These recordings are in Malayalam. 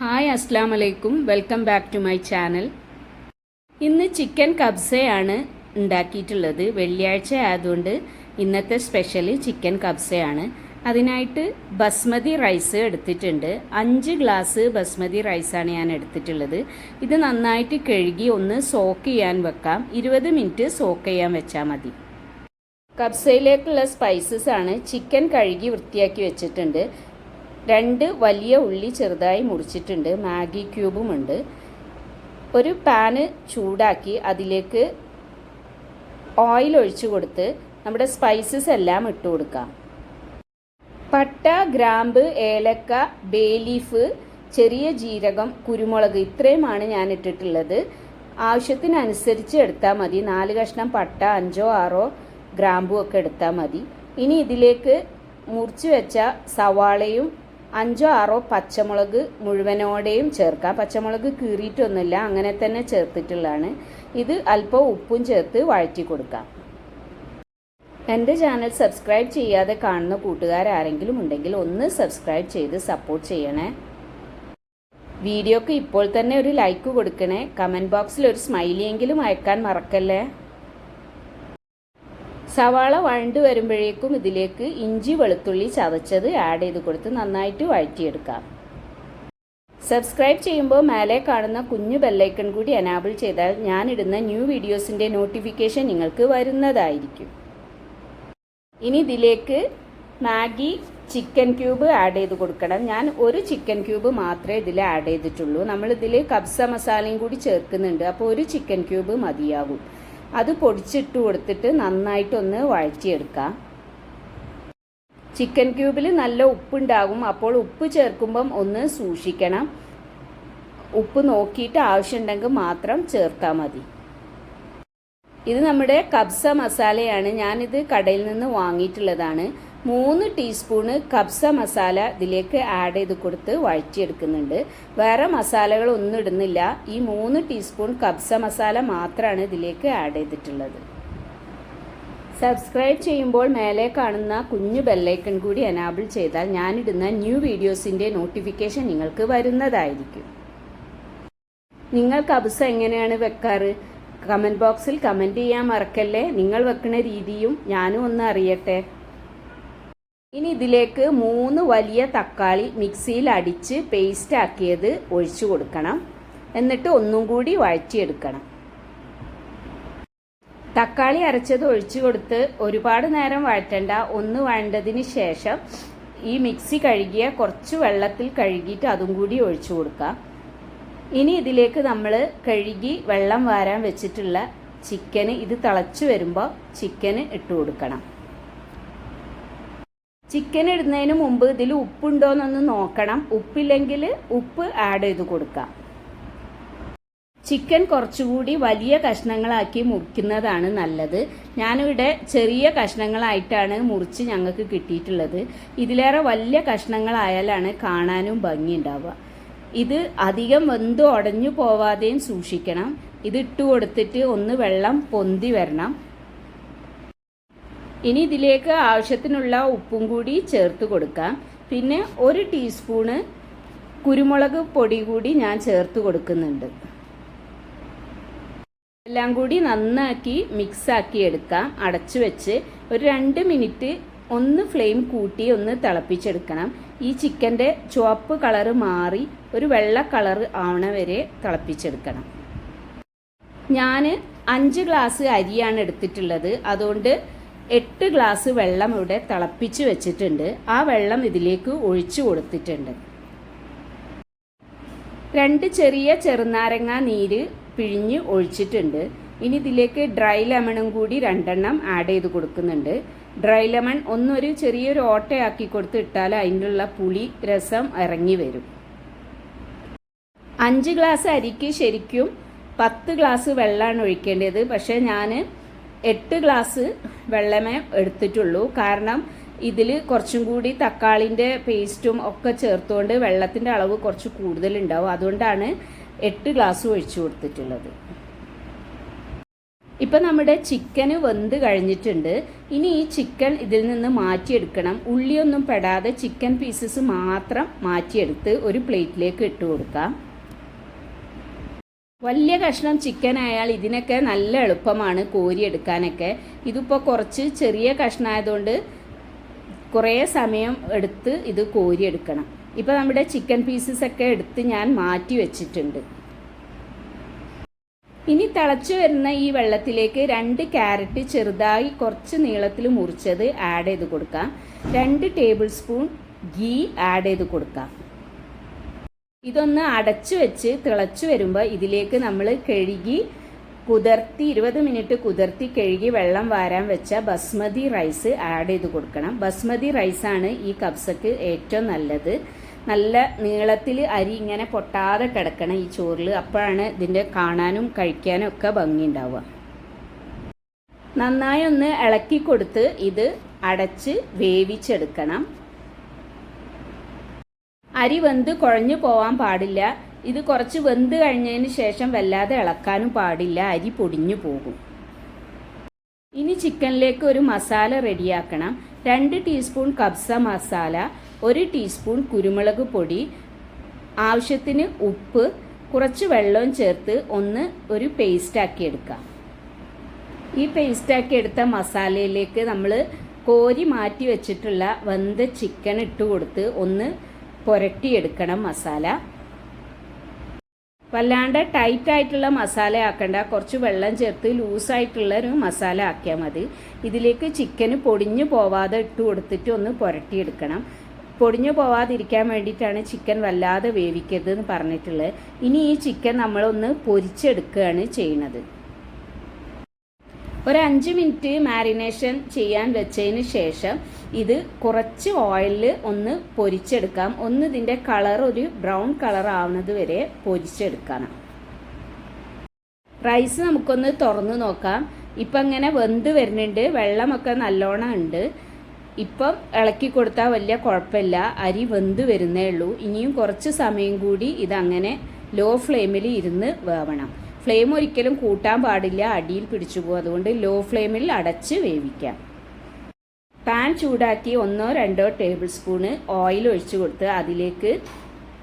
ഹായ് അസ്സാം വലൈക്കും welcome back to my channel. ഇന്ന് ചിക്കൻ കബ്സയാണ് ഉണ്ടാക്കിയിട്ടുള്ളത്. വെള്ളിയാഴ്ച ആയതുകൊണ്ട് ഇന്നത്തെ സ്പെഷ്യൽ ചിക്കൻ കബ്സയാണ്. അതിനായിട്ട് ബസ്മതി റൈസ് എടുത്തിട്ടുണ്ട്. അഞ്ച് ഗ്ലാസ് ബസ്മതി റൈസാണ് ഞാൻ എടുത്തിട്ടുള്ളത്. ഇത് നന്നായിട്ട് കഴുകി ഒന്ന് സോക്ക് ചെയ്യാൻ വെക്കാം. ഇരുപത് മിനിറ്റ് സോക്ക് ചെയ്യാൻ വെച്ചാൽ മതി. കബ്സയിലേക്കുള്ള സ്പൈസസ് ആണ് ചിക്കൻ കഴുകി വൃത്തിയാക്കി വെച്ചിട്ടുണ്ട്. രണ്ട് വലിയ ഉള്ളി ചെറുതായി മുറിച്ചിട്ടുണ്ട്. മാഗി ക്യൂബും ഉണ്ട്. ഒരു പാന് ചൂടാക്കി അതിലേക്ക് ഓയിൽ ഒഴിച്ചു കൊടുത്ത് നമ്മുടെ സ്പൈസസ് എല്ലാം ഇട്ട് കൊടുക്കാം. പട്ട ഗ്രാമ്പ് ഏലക്ക ബേ ലീഫ് ചെറിയ ജീരകം കുരുമുളക് ഇത്രയുമാണ് ഞാൻ ഇട്ടിട്ടുള്ളത്. ആവശ്യത്തിനനുസരിച്ച് എടുത്താൽ മതി. നാല് കഷ്ണം പട്ട അഞ്ചോ ആറോ ഗ്രാമ്പും ഒക്കെ എടുത്താൽ മതി. ഇനി ഇതിലേക്ക് മുറിച്ച് വെച്ച സവാളയും അഞ്ചോ ആറോ പച്ചമുളക് മുഴുവനോടെയും ചേർക്കാം. പച്ചമുളക് കീറിയിട്ടൊന്നുമില്ല അങ്ങനെ തന്നെ ചേർത്തിട്ടുള്ളതാണ്. ഇത് അല്പം ഉപ്പും ചേർത്ത് വഴറ്റി കൊടുക്കാം. എന്റെ ചാനൽ സബ്സ്ക്രൈബ് ചെയ്യാതെ കാണുന്ന കൂട്ടുകാരാരെങ്കിലും ഉണ്ടെങ്കിൽ ഒന്ന് സബ്സ്ക്രൈബ് ചെയ്ത് സപ്പോർട്ട് ചെയ്യണേ. വീഡിയോക്ക് ഇപ്പോൾ തന്നെ ഒരു ലൈക്ക് കൊടുക്കണേ. കമന്റ് ബോക്സിൽ ഒരു സ്മൈലിയെങ്കിലും അയക്കാൻ മറക്കല്ലേ? സവാള വഴണ്ട് വരുമ്പോഴേക്കും ഇതിലേക്ക് ഇഞ്ചി വെളുത്തുള്ളി ചതച്ചത് ആഡ് ചെയ്ത് കൊടുത്ത് നന്നായിട്ട് വഴറ്റിയെടുക്കാം. സബ്സ്ക്രൈബ് ചെയ്യുമ്പോൾ മേലെ കാണുന്ന കുഞ്ഞു ബെല്ലൈക്കൺ കൂടി എനാബിൾ ചെയ്താൽ ഞാനിടുന്ന ന്യൂ വീഡിയോസിന്റെ നോട്ടിഫിക്കേഷൻ നിങ്ങൾക്ക് വരുന്നതായിരിക്കും. ഇനി ഇതിലേക്ക് മാഗി ചിക്കൻ ക്യൂബ് ആഡ് ചെയ്ത് കൊടുക്കണം. ഞാൻ ഒരു ചിക്കൻ ക്യൂബ് മാത്രമേ ഇതിൽ ആഡ് ചെയ്തിട്ടുള്ളൂ. നമ്മൾ ഇതിൽ കബ്സ മസാലയും കൂടി ചേർക്കുന്നുണ്ട്. അപ്പോൾ ഒരു ചിക്കൻ ക്യൂബ് മതിയാകും. അത് പൊടിച്ചിട്ട് കൊടുത്തിട്ട് നന്നായിട്ടൊന്ന് വഴറ്റിയെടുക്കാം. ചിക്കൻ ക്യൂബിൽ നല്ല ഉപ്പുണ്ടാകും. അപ്പോൾ ഉപ്പ് ചേർക്കുമ്പം ഒന്ന് സൂക്ഷിക്കണം. ഉപ്പ് നോക്കിയിട്ട് ആവശ്യമുണ്ടെങ്കിൽ മാത്രം ചേർത്താൽ മതി. ഇത് നമ്മുടെ കബ്സ മസാലയാണ്. ഞാനിത് കടയിൽ നിന്ന് വാങ്ങിയിട്ടുള്ളതാണ്. മൂന്ന് ടീസ്പൂണ് കബ്സ മസാല ഇതിലേക്ക് ആഡ് ചെയ്ത് കൊടുത്ത് വഴറ്റിയെടുക്കുന്നുണ്ട്. വേറെ മസാലകളൊന്നും ഇടുന്നില്ല. ഈ മൂന്ന് ടീസ്പൂൺ കബ്സ മസാല മാത്രമാണ് ഇതിലേക്ക് ആഡ് ചെയ്തിട്ടുള്ളത്. സബ്സ്ക്രൈബ് ചെയ്യുമ്പോൾ മേലെ കാണുന്ന കുഞ്ഞു ബെല്ലൈക്കൺ കൂടി എനാബിൾ ചെയ്താൽ ഞാനിടുന്ന ന്യൂ വീഡിയോസിന്റെ നോട്ടിഫിക്കേഷൻ നിങ്ങൾക്ക് വരുന്നതായിരിക്കും. നിങ്ങൾ കബ്സ എങ്ങനെയാണ് വെക്കാറ്? കമന്റ് ബോക്സിൽ കമന്റ് ചെയ്യാൻ മറക്കല്ലേ? നിങ്ങൾ വെക്കുന്ന രീതിയും ഞാനും ഒന്ന് അറിയട്ടെ. ഇനി ഇതിലേക്ക് മൂന്ന് വലിയ തക്കാളി മിക്സിയിൽ അടിച്ച് പേസ്റ്റ് ആക്കിയത് ഒഴിച്ചു കൊടുക്കണം. എന്നിട്ട് ഒന്നും കൂടി വഴറ്റിയെടുക്കണം. തക്കാളി അരച്ചത് ഒഴിച്ചു കൊടുത്ത് ഒരുപാട് നേരം വഴറ്റണ്ട. ഒന്ന് വഴണ്ടതിന് ശേഷം ഈ മിക്സി കഴുകിയ കുറച്ച് വെള്ളത്തിൽ കഴുകിയിട്ട് അതും കൂടി ഒഴിച്ചു കൊടുക്കാം. ഇനി ഇതിലേക്ക് നമ്മൾ കഴുകി വെള്ളം വാരാൻ വെച്ചിട്ടുള്ള ചിക്കന് ഇത് തിളച്ചു വരുമ്പോൾ ചിക്കന് ഇട്ട് കൊടുക്കണം. ചിക്കൻ ഇടുന്നതിന് മുമ്പ് ഇതിൽ ഉപ്പുണ്ടോയെന്നൊന്ന് നോക്കണം. ഉപ്പില്ലെങ്കിൽ ഉപ്പ് ആഡ് ചെയ്ത് കൊടുക്കാം. ചിക്കൻ കുറച്ചുകൂടി വലിയ കഷ്ണങ്ങളാക്കി മുറിക്കുന്നതാണ് നല്ലത്. ഞാനിവിടെ ചെറിയ കഷ്ണങ്ങളായിട്ടാണ് മുറിച്ച് ഞങ്ങൾക്ക് കിട്ടിയിട്ടുള്ളത്. ഇതിലേറെ വലിയ കഷ്ണങ്ങളായാലാണ് കാണാനും ഭംഗിയുണ്ടാവുക. ഇത് അധികം വെന്ത് ഉടഞ്ഞു പോവാതെയും സൂക്ഷിക്കണം. ഇത് ഇട്ട് കൊടുത്തിട്ട് ഒന്ന് വെള്ളം പൊന്തി വരണം. ഇനി ഇതിലേക്ക് ആവശ്യത്തിനുള്ള ഉപ്പും കൂടി ചേർത്ത് കൊടുക്കാം. പിന്നെ ഒരു ടീസ്പൂണ് കുരുമുളക് പൊടി കൂടി ഞാൻ ചേർത്ത് കൊടുക്കുന്നുണ്ട്. എല്ലാം കൂടി നന്നാക്കി മിക്സാക്കി എടുക്കാം. അടച്ചു വെച്ച് ഒരു രണ്ട് മിനിറ്റ് ഒന്ന് ഫ്ലെയിം കൂട്ടി ഒന്ന് തിളപ്പിച്ചെടുക്കണം. ഈ ചിക്കന്റെ ചുവപ്പ് കളറ് മാറി ഒരു വെള്ള കളർ ആവണ വരെ തിളപ്പിച്ചെടുക്കണം. ഞാൻ അഞ്ച് ഗ്ലാസ് അരിയാണ് എടുത്തിട്ടുള്ളത്. അതുകൊണ്ട് എട്ട് ഗ്ലാസ് വെള്ളം ഇവിടെ തിളപ്പിച്ച് വെച്ചിട്ടുണ്ട്. ആ വെള്ളം ഇതിലേക്ക് ഒഴിച്ചു കൊടുത്തിട്ടുണ്ട്. രണ്ട് ചെറിയ ചെറുനാരങ്ങ നീര് പിഴിഞ്ഞ് ഒഴിച്ചിട്ടുണ്ട്. ഇനി ഇതിലേക്ക് ഡ്രൈ ലെമണും കൂടി രണ്ടെണ്ണം ആഡ് ചെയ്ത് കൊടുക്കുന്നുണ്ട്. ഡ്രൈ ലെമൺ ഒന്നൊരു ചെറിയൊരു ഓട്ടയാക്കി കൊടുത്ത് ഇട്ടാൽ അതിനുള്ള പുളി രസം ഇറങ്ങി വരും. അഞ്ച് ഗ്ലാസ് അരിക്ക് ശരിക്കും പത്ത് ഗ്ലാസ് വെള്ളമാണ് ഒഴിക്കേണ്ടത്. പക്ഷേ ഞാൻ എട്ട് ഗ്ലാസ് വെള്ളമേ എടുത്തിട്ടുള്ളൂ. കാരണം ഇതിൽ കുറച്ചും കൂടി തക്കാളിന്റെ പേസ്റ്റും ഒക്കെ ചേർത്തുകൊണ്ട് വെള്ളത്തിന്റെ അളവ് കുറച്ച് കൂടുതലുണ്ടാവും. അതുകൊണ്ടാണ് എട്ട് ഗ്ലാസ് ഒഴിച്ചു കൊടുത്തിട്ടുള്ളത്. ഇപ്പം നമ്മുടെ ചിക്കന് വെന്ത് കഴിഞ്ഞിട്ടുണ്ട്. ഇനി ഈ ചിക്കൻ ഇതിൽ നിന്ന് മാറ്റിയെടുക്കണം. ഉള്ളിയൊന്നും പെടാതെ ചിക്കൻ പീസസ് മാത്രം മാറ്റിയെടുത്ത് ഒരു പ്ലേറ്റിലേക്ക് ഇട്ട് കൊടുക്കാം. വലിയ കഷ്ണം ചിക്കൻ ആയാൽ ഇതിനൊക്കെ നല്ല എളുപ്പമാണ് കോരിയെടുക്കാനൊക്കെ. ഇതിപ്പോൾ കുറച്ച് ചെറിയ കഷ്ണമായതുകൊണ്ട് കുറേ സമയം എടുത്ത് ഇത് കോരിയെടുക്കണം. ഇപ്പോൾ നമ്മുടെ ചിക്കൻ പീസസ് ഒക്കെ എടുത്ത് ഞാൻ മാറ്റി വെച്ചിട്ടുണ്ട്. ഇനി തിളച്ചു വരുന്ന ഈ വെള്ളത്തിലേക്ക് രണ്ട് ക്യാരറ്റ് ചെറുതായി കുറച്ച് നീളത്തിൽ മുറിച്ചത് ആഡ് ചെയ്ത് കൊടുക്കാം. രണ്ട് ടേബിൾ സ്പൂൺ ഗീ ആഡ് ചെയ്ത് കൊടുക്കാം. ഇതൊന്ന് അടച്ചു വെച്ച് തിളച്ചു വരുമ്പോൾ ഇതിലേക്ക് നമ്മൾ കഴുകി കുതിർത്തി ഇരുപത് മിനിറ്റ് കുതിർത്തി കഴുകി വെള്ളം വാരാൻ വെച്ച ബസ്മതി റൈസ് ആഡ് ചെയ്ത് കൊടുക്കണം. ബസ്മതി റൈസാണ് ഈ കബ്സക്ക് ഏറ്റവും നല്ലത്. നല്ല നീളത്തിൽ അരി ഇങ്ങനെ പൊട്ടാതെ കിടക്കണം ഈ ചോറിൽ അപ്പോഴാണ് ഇതിന്റെ കാണാനും കഴിക്കാനും ഒക്കെ ഭംഗി ഉണ്ടാവുക. നന്നായി ഒന്ന് ഇളക്കി കൊടുത്ത് ഇത് അടച്ച് വേവിച്ചെടുക്കണം. അരി വെന്ത് കുഴഞ്ഞു പോവാൻ പാടില്ല. ഇത് കുറച്ച് വെന്ത് കഴിഞ്ഞതിന് ശേഷം വല്ലാതെ ഇളക്കാനും പാടില്ല. അരി പൊടിഞ്ഞു പോകും. ഇനി ചിക്കനിലേക്ക് ഒരു മസാല റെഡിയാക്കണം. രണ്ട് ടീസ്പൂൺ കബ്സ മസാല ഒരു ടീസ്പൂൺ കുരുമുളക് പൊടി ആവശ്യത്തിന് ഉപ്പ് കുറച്ച് വെള്ളവും ചേർത്ത് ഒന്ന് ഒരു പേസ്റ്റാക്കി എടുക്കാം. ഈ പേസ്റ്റാക്കി എടുത്ത മസാലയിലേക്ക് നമ്മൾ കോരി മാറ്റി വെച്ചിട്ടുള്ള വെന്ത ചിക്കൻ ഇട്ട് കൊടുത്ത് ഒന്ന് പുരട്ടിയെടുക്കണം മസാല. വല്ലാണ്ട് ടൈറ്റ് ആയിട്ടുള്ള മസാല ആക്കണ്ട. കുറച്ച് വെള്ളം ചേർത്ത് ലൂസായിട്ടുള്ള ഒരു മസാല ആക്കിയാൽ മതി. ഇതിലേക്ക് ചിക്കന് പൊടിഞ്ഞു പോവാതെ ഇട്ട് കൊടുത്തിട്ട് ഒന്ന് പുരട്ടിയെടുക്കണം. പൊടിഞ്ഞു പോവാതിരിക്കാൻ വേണ്ടിയിട്ടാണ് ചിക്കൻ വല്ലാതെ വേവിക്കരുത് എന്ന് പറഞ്ഞിട്ടുള്ളത്. ഇനി ഈ ചിക്കൻ നമ്മളൊന്ന് പൊരിച്ചെടുക്കുകയാണ് ചെയ്യുന്നത്. ഒരു അഞ്ച് മിനിറ്റ് മാരിനേഷൻ ചെയ്യാൻ വെച്ചതിന് ശേഷം ഇത് കുറച്ച് ഓയിലിൽ ഒന്ന് പൊരിച്ചെടുക്കാം. ഒന്ന് ഇതിന്റെ കളർ ഒരു ബ്രൗൺ കളർ ആവുന്നത് വരെ പൊരിച്ചെടുക്കണം. റൈസ് നമുക്കൊന്ന് തുറന്നു നോക്കാം. ഇപ്പം ഇങ്ങനെ വെന്ത് വരുന്നുണ്ട്. വെള്ളമൊക്കെ നല്ലോണം ഉണ്ട്. ഇപ്പം ഇളക്കി കൊടുത്താൽ വലിയ കുഴപ്പമില്ല. അരി വെന്ത് വരുന്നേ ഉള്ളൂ. ഇനിയും കുറച്ച് സമയം കൂടി ഇതങ്ങനെ ലോ ഫ്ലെയിമിൽ ഇരുന്ന് വേവണം. ഫ്ലെയിം ഒരിക്കലും കൂട്ടാൻ പാടില്ല. അടിയിൽ പിടിച്ചു പോകും. അതുകൊണ്ട് ലോ ഫ്ലെയിമിൽ അടച്ച് വേവിക്കാം. പാൻ ചൂടാക്കി ഒന്നോ രണ്ടോ ടേബിൾ സ്പൂണ് ഓയിൽ ഒഴിച്ചു കൊടുത്ത് അതിലേക്ക്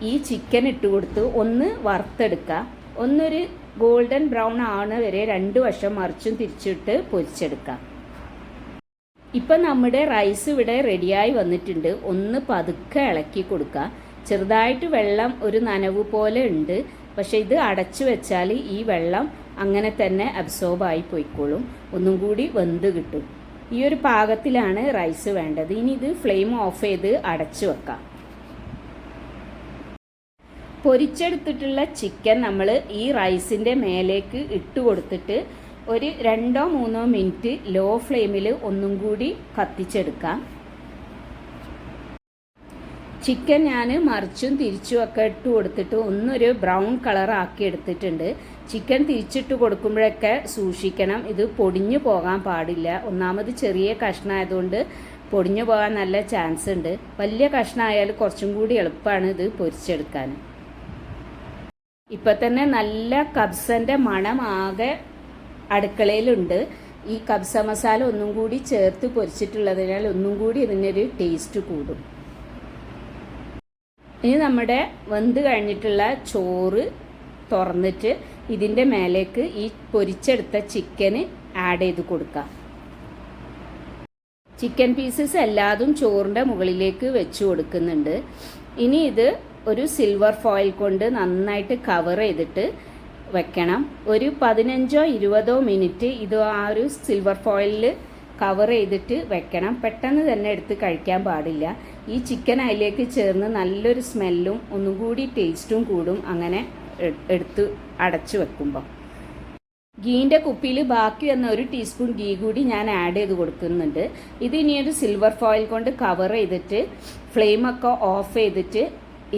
ഈ ചിക്കൻ ഇട്ട് കൊടുത്ത് ഒന്ന് വറുത്തെടുക്കുക ഒന്നൊരു ഗോൾഡൻ ബ്രൗൺ ആവുന്ന വരെ രണ്ട് വശം മറിച്ചും തിരിച്ചിട്ട് പൊരിച്ചെടുക്കാം. ഇപ്പം നമ്മുടെ റൈസ് ഇവിടെ റെഡിയായി വന്നിട്ടുണ്ട്. ഒന്ന് പതുക്കെ ഇളക്കി കൊടുക്കുക ചെറുതായിട്ട് വെള്ളം ഒരു നനവ് പോലെ ഉണ്ട്. പക്ഷേ ഇത് അടച്ചു വെച്ചാൽ ഈ വെള്ളം അങ്ങനെ തന്നെ അബ്സോർബായി പോയിക്കോളും. ഒന്നും കൂടി വെന്ത് കിട്ടും. ഈ ഒരു പാകത്തിലാണ് റൈസ് വേണ്ടത്. ഇനി ഇത് ഫ്ലെയിം ഓഫ് ചെയ്ത് അടച്ചു വെക്കാം. പൊരിച്ചെടുത്തിട്ടുള്ള ചിക്കൻ നമ്മൾ ഈ റൈസിന്റെ മേലേക്ക് ഇട്ട് കൊടുത്തിട്ട് ഒരു രണ്ടോ മൂന്നോ മിനിറ്റ് ലോ ഫ്ലെയിമിൽ ഒന്നും കൂടി കത്തിച്ചെടുക്കാം. ചിക്കൻ ഞാൻ മറിച്ചും തിരിച്ചും ഒക്കെ ഇട്ട് കൊടുത്തിട്ട് ഒന്നൊരു ബ്രൗൺ കളർ ആക്കി എടുത്തിട്ടുണ്ട്. ചിക്കൻ തിരിച്ചിട്ട് കൊടുക്കുമ്പോഴൊക്കെ സൂക്ഷിക്കണം. ഇത് പൊടിഞ്ഞു പോകാൻ പാടില്ല. ഒന്നാമത് ചെറിയ കഷ്ണമായതുകൊണ്ട് പൊടിഞ്ഞു പോകാൻ നല്ല ചാൻസ് ഉണ്ട്. വലിയ കഷ്ണമായാൽ കുറച്ചും കൂടി എളുപ്പമാണ് ഇത് പൊരിച്ചെടുക്കാൻ. ഇപ്പം തന്നെ നല്ല കബ്സന്റെ മണം ആകെ അടുക്കളയിലുണ്ട്. ഈ കബ്സ മസാല ഒന്നും കൂടി ചേർത്ത് പൊരിച്ചിട്ടുള്ളതിനാൽ ഒന്നും കൂടി ഇതിനൊരു ടേസ്റ്റ് കൂടും. ഇനി നമ്മുടെ വെന്ത് കഴിഞ്ഞിട്ടുള്ള ചോറ് തുറന്നിട്ട് ഇതിന്റെ മേലേക്ക് ഈ പൊരിച്ചെടുത്ത ചിക്കന് ആഡ് ചെയ്ത് കൊടുക്കാം. ചിക്കൻ പീസസ് എല്ലാതും ചോറിന്റെ മുകളിലേക്ക് വെച്ച് കൊടുക്കുന്നുണ്ട്. ഇനി ഇത് ഒരു സിൽവർ ഫോയിൽ കൊണ്ട് നന്നായിട്ട് കവർ ചെയ്തിട്ട് വെക്കണം. ഒരു പതിനഞ്ചോ ഇരുപതോ മിനിറ്റ് ഇത് ആ ഒരു സിൽവർ ഫോയിലിൽ കവർ ചെയ്തിട്ട് വെക്കണം. പെട്ടെന്ന് തന്നെ എടുത്ത് കഴിക്കാൻ പാടില്ല. ഈ ചിക്കൻ അതിലേക്ക് ചേർന്ന് നല്ലൊരു സ്മെല്ലും ഒന്നും കൂടി ടേസ്റ്റും കൂടും അങ്ങനെ എടുത്ത് അടച്ചു വെക്കുമ്പോൾ ഗീന്റെ കുപ്പിയിൽ ബാക്കി വന്ന ഒരു ടീസ്പൂൺ ഗീ കൂടി ഞാൻ ആഡ് ചെയ്ത് കൊടുക്കുന്നുണ്ട്. ഇത് ഇനി ഒരു സിൽവർ ഫോയിൽ കൊണ്ട് കവർ ചെയ്തിട്ട് ഫ്ലെയിമൊക്കെ ഓഫ് ചെയ്തിട്ട്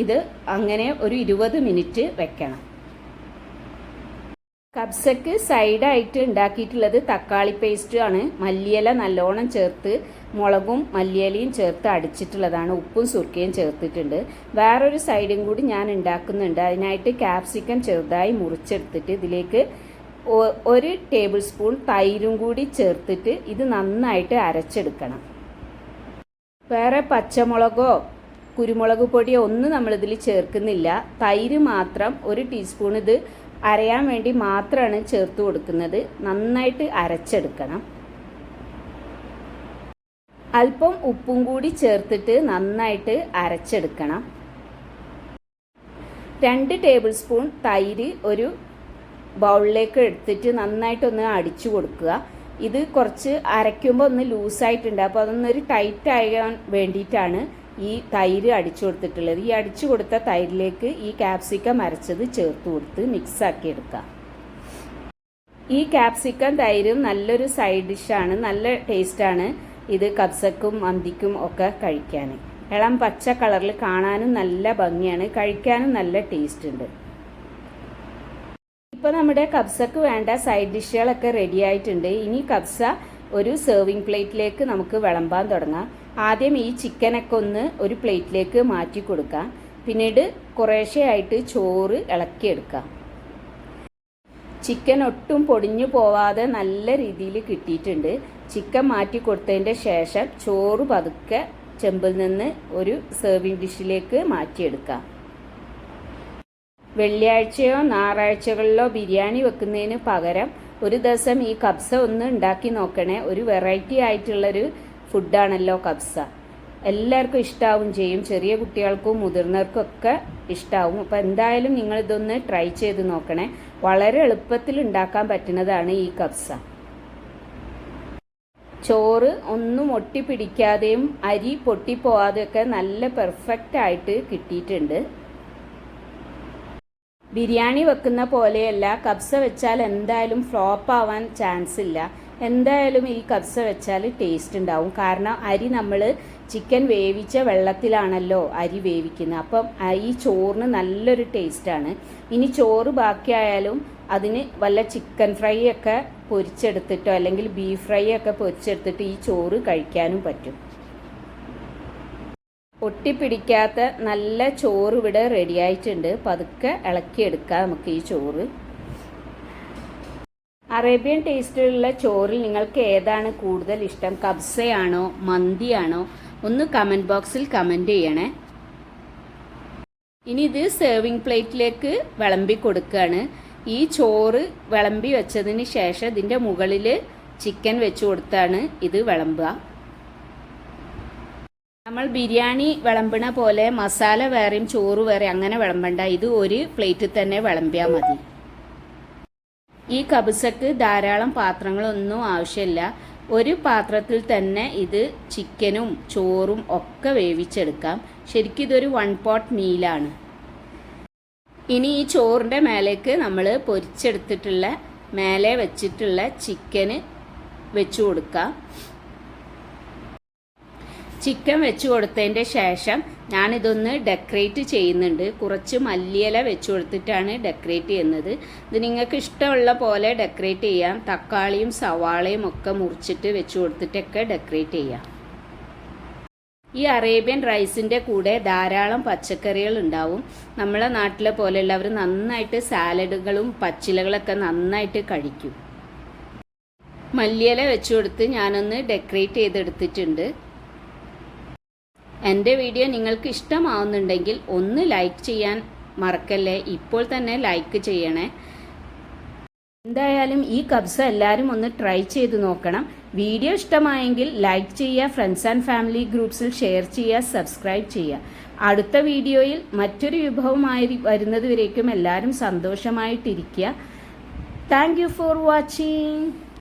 ഇത് അങ്ങനെ ഒരു ഇരുപത് മിനിറ്റ് വെക്കണം. കബ്സക്ക് സൈഡായിട്ട് ഉണ്ടാക്കിയിട്ടുള്ളത് തക്കാളി പേസ്റ്റ് ആണ്. മല്ലിയില നല്ലോണം ചേർത്ത് മുളകും മല്ലിയിലയും ചേർത്ത് അടിച്ചിട്ടുള്ളതാണ്. ഉപ്പും സുർക്കയും ചേർത്തിട്ടുണ്ട്. വേറൊരു സൈഡും കൂടി ഞാൻ ഉണ്ടാക്കുന്നുണ്ട്. അതിനായിട്ട് ക്യാപ്സിക്കം ചെറുതായി മുറിച്ചെടുത്തിട്ട് ഇതിലേക്ക് ഒരു ടേബിൾ സ്പൂൺ തൈരും കൂടി ചേർത്തിട്ട് ഇത് നന്നായിട്ട് അരച്ചെടുക്കണം. വേറെ പച്ചമുളകോ കുരുമുളക് പൊടിയോ ഒന്നും നമ്മളിതിൽ ചേർക്കുന്നില്ല. തൈര് മാത്രം ഒരു ടീസ്പൂൺ ഇത് അരയാൻ വേണ്ടി മാത്രമാണ് ചേർത്ത് കൊടുക്കുന്നത്. നന്നായിട്ട് അരച്ചെടുക്കണം. അല്പം ഉപ്പും കൂടി ചേർത്തിട്ട് നന്നായിട്ട് അരച്ചെടുക്കണം. രണ്ട് ടേബിൾ സ്പൂൺ തൈര് ഒരു ബൗളിലേക്ക് എടുത്തിട്ട് നന്നായിട്ടൊന്ന് അടിച്ചു കൊടുക്കുക. ഇത് കുറച്ച് അരയ്ക്കുമ്പോൾ ഒന്ന് ലൂസായിട്ടുണ്ട്. അപ്പോൾ അതൊന്നൊരു ടൈറ്റ് ആകാൻ വേണ്ടിയിട്ടാണ് ഈ തൈര് അടിച്ചു കൊടുത്തിട്ടുള്ളത്. ഈ അടിച്ചു കൊടുത്ത തൈരിലേക്ക് ഈ ക്യാപ്സിക്കം അരച്ചത് ചേർത്ത് കൊടുത്ത് മിക്സ് ആക്കി എടുക്കുക ഈ ക്യാപ്സിക്കം തൈരും നല്ലൊരു സൈഡ് ഡിഷാണ് നല്ല ടേസ്റ്റാണ് ഇത് കബ്സക്കും മന്തിക്കും ഒക്കെ കഴിക്കാൻ. ഇളം പച്ച കളറിൽ കാണാനും നല്ല ഭംഗിയാണ്. കഴിക്കാനും നല്ല ടേസ്റ്റ് ഉണ്ട്. ഇപ്പോൾ നമ്മുടെ കബ്സക്ക് വേണ്ട സൈഡ് ഡിഷുകളൊക്കെ റെഡി ആയിട്ടുണ്ട്. ഇനി കബ്സ ഒരു സെർവിങ് പ്ലേറ്റിലേക്ക് നമുക്ക് വിളമ്പാൻ തുടങ്ങാം. ആദ്യം ഈ ചിക്കനൊക്കെ ഒന്ന് ഒരു പ്ലേറ്റിലേക്ക് മാറ്റി കൊടുക്കാം. പിന്നീട് കുറേശ്ശെയായിട്ട് ചോറ് ഇളക്കിയെടുക്കാം. ചിക്കൻ ഒട്ടും പൊടിഞ്ഞു പോവാതെ നല്ല രീതിയിൽ കിട്ടിയിട്ടുണ്ട്. ചിക്കൻ മാറ്റി കൊടുത്തതിന്റെ ശേഷം ചോറ് പതുക്കെ ചെമ്പിൽ നിന്ന് ഒരു സെർവിങ് ഡിഷിലേക്ക് മാറ്റിയെടുക്കാം. വെള്ളിയാഴ്ചയോ ഞായറാഴ്ചകളിലോ ബിരിയാണി വെക്കുന്നതിന് പകരം ഒരു ദിവസം ഈ കബ്സ ഒന്ന് ഉണ്ടാക്കി നോക്കണേ. ഒരു വെറൈറ്റി ആയിട്ടുള്ളൊരു ഫുഡാണല്ലോ കബ്സ. എല്ലാവർക്കും ഇഷ്ടാവും ചെയ്യും. ചെറിയ കുട്ടികൾക്കും മുതിർന്നവർക്കും ഒക്കെ ഇഷ്ടാവും. അപ്പോൾ എന്തായാലും നിങ്ങൾ ഇതൊന്ന് ട്രൈ ചെയ്ത് നോക്കണേ. വളരെ എളുപ്പത്തിൽ ഉണ്ടാക്കാൻ പറ്റുന്നതാണ് ഈ കബ്സ. ചോറ് ഒന്നും ഒട്ടിപ്പിടിക്കാതെയും അരി പൊട്ടിപ്പോവാതെയൊക്കെ നല്ല പെർഫെക്റ്റ് ആയിട്ട് കിട്ടിയിട്ടുണ്ട്. ബിരിയാണി വെക്കുന്ന പോലെയല്ല. കബ്സ വെച്ചാൽ എന്തായാലും ഫ്ലോപ്പ് ആവാൻ ചാൻസ് ഇല്ല. എന്തായാലും ഈ കബ്സ വെച്ചാൽ ടേസ്റ്റ് ഉണ്ടാവും. കാരണം അരി നമ്മൾ ചിക്കൻ വേവിച്ച വെള്ളത്തിലാണല്ലോ അരി വേവിക്കുന്നത്. അപ്പം ഈ ചോറിന് നല്ലൊരു ടേസ്റ്റാണ് ഇനി ചോറ് ബാക്കിയായാലും അതിന് വല്ല ചിക്കൻ ഫ്രൈ ഒക്കെ പൊരിച്ചെടുത്തിട്ടോ അല്ലെങ്കിൽ ബീഫ് ഫ്രൈ ഒക്കെ പൊരിച്ചെടുത്തിട്ട് ഈ ചോറ് കഴിക്കാനും പറ്റും. ഒട്ടിപ്പിടിക്കാത്ത നല്ല ചോറ് ഇവിടെ റെഡിയായിട്ടുണ്ട് പതുക്കെ ഇളക്കിയെടുക്കാം നമുക്ക് ഈ ചോറ്. അറേബ്യൻ ടേസ്റ്റിലുള്ള ചോറിൽ നിങ്ങൾക്ക് ഏതാണ് കൂടുതൽ ഇഷ്ടം? കബ്സയാണോ? മന്തിയാണോ? ഒന്ന് കമന്റ് ബോക്സിൽ കമന്റ് ചെയ്യണേ. ഇനി ഇത് സേവിങ് പ്ലേറ്റിലേക്ക് വിളമ്പി കൊടുക്കുകയാണ് ഈ ചോറ് വിളമ്പി വെച്ചതിന് ശേഷം ഇതിന്റെ മുകളിൽ ചിക്കൻ വെച്ച് കൊടുത്താണ് ഇത് വിളമ്പുക. നമ്മൾ ബിരിയാണി വിളമ്പണ പോലെ മസാല വേറെയും ചോറ് വേറെ അങ്ങനെ വിളമ്പണ്ട. ഇത് ഒരു പ്ലേറ്റിൽ തന്നെ വിളമ്പിയാൽ മതി. ഈ കബസക്ക് ധാരാളം പാത്രങ്ങളൊന്നും ആവശ്യമില്ല. ഒരു പാത്രത്തിൽ തന്നെ ഇത് ചിക്കനും ചോറും ഒക്കെ വേവിച്ചെടുക്കാം. ശരിക്കും ഇതൊരു വൺ പോട്ട് മീലാണ് ഇനി ഈ ചോറിന്റെ മേലേക്ക് നമ്മൾ പൊരിച്ചെടുത്തിട്ടുള്ള മേലെ വെച്ചിട്ടുള്ള ചിക്കന് വെച്ചു കൊടുക്കാം. ചിക്കൻ വെച്ച് കൊടുത്തതിന്റെ ശേഷം ഞാനിതൊന്ന് ഡെക്കറേറ്റ് ചെയ്യുന്നുണ്ട്. കുറച്ച് മല്ലിയില വെച്ച് കൊടുത്തിട്ടാണ് ഡെക്കറേറ്റ് ചെയ്യുന്നത്. ഇത് നിങ്ങൾക്ക് ഇഷ്ടമുള്ള പോലെ ഡെക്കറേറ്റ് ചെയ്യാം. തക്കാളിയും സവാളയും ഒക്കെ മുറിച്ചിട്ട് വെച്ച് കൊടുത്തിട്ടൊക്കെ ഡെക്കറേറ്റ് ചെയ്യാം. ഈ അറേബ്യൻ റൈസിന്റെ കൂടെ ധാരാളം പച്ചക്കറികൾ ഉണ്ടാവും. നമ്മളെ നാട്ടിലെ പോലെയുള്ളവർ നന്നായിട്ട് സാലഡുകളും പച്ചിലകളൊക്കെ നന്നായിട്ട് കഴിക്കും. മല്ലിയില വെച്ച് കൊടുത്ത് ഞാനൊന്ന് ഡെക്കറേറ്റ് ചെയ്തെടുത്തിട്ടുണ്ട്. എന്റെ വീഡിയോ നിങ്ങൾക്ക് ഇഷ്ടമാവുന്നുണ്ടെങ്കിൽ ഒന്ന് ലൈക്ക് ചെയ്യാൻ മറക്കല്ലേ? ഇപ്പോൾ തന്നെ ലൈക്ക് ചെയ്യണേ. എന്തായാലും ഈ കബ്സ എല്ലാവരും ഒന്ന് ട്രൈ ചെയ്ത് നോക്കണം. വീഡിയോ ഇഷ്ടമായെങ്കിൽ ലൈക്ക് ചെയ്യുക ഫ്രണ്ട്സ് ആൻഡ് ഫാമിലി ഗ്രൂപ്പ്സിൽ ഷെയർ ചെയ്യുക സബ്സ്ക്രൈബ് ചെയ്യുക. അടുത്ത വീഡിയോയിൽ മറ്റൊരു വിഭവമായി വരുന്നതുവരേക്കും എല്ലാവരും സന്തോഷമായിട്ടിരിക്കുക. Thank you for watching.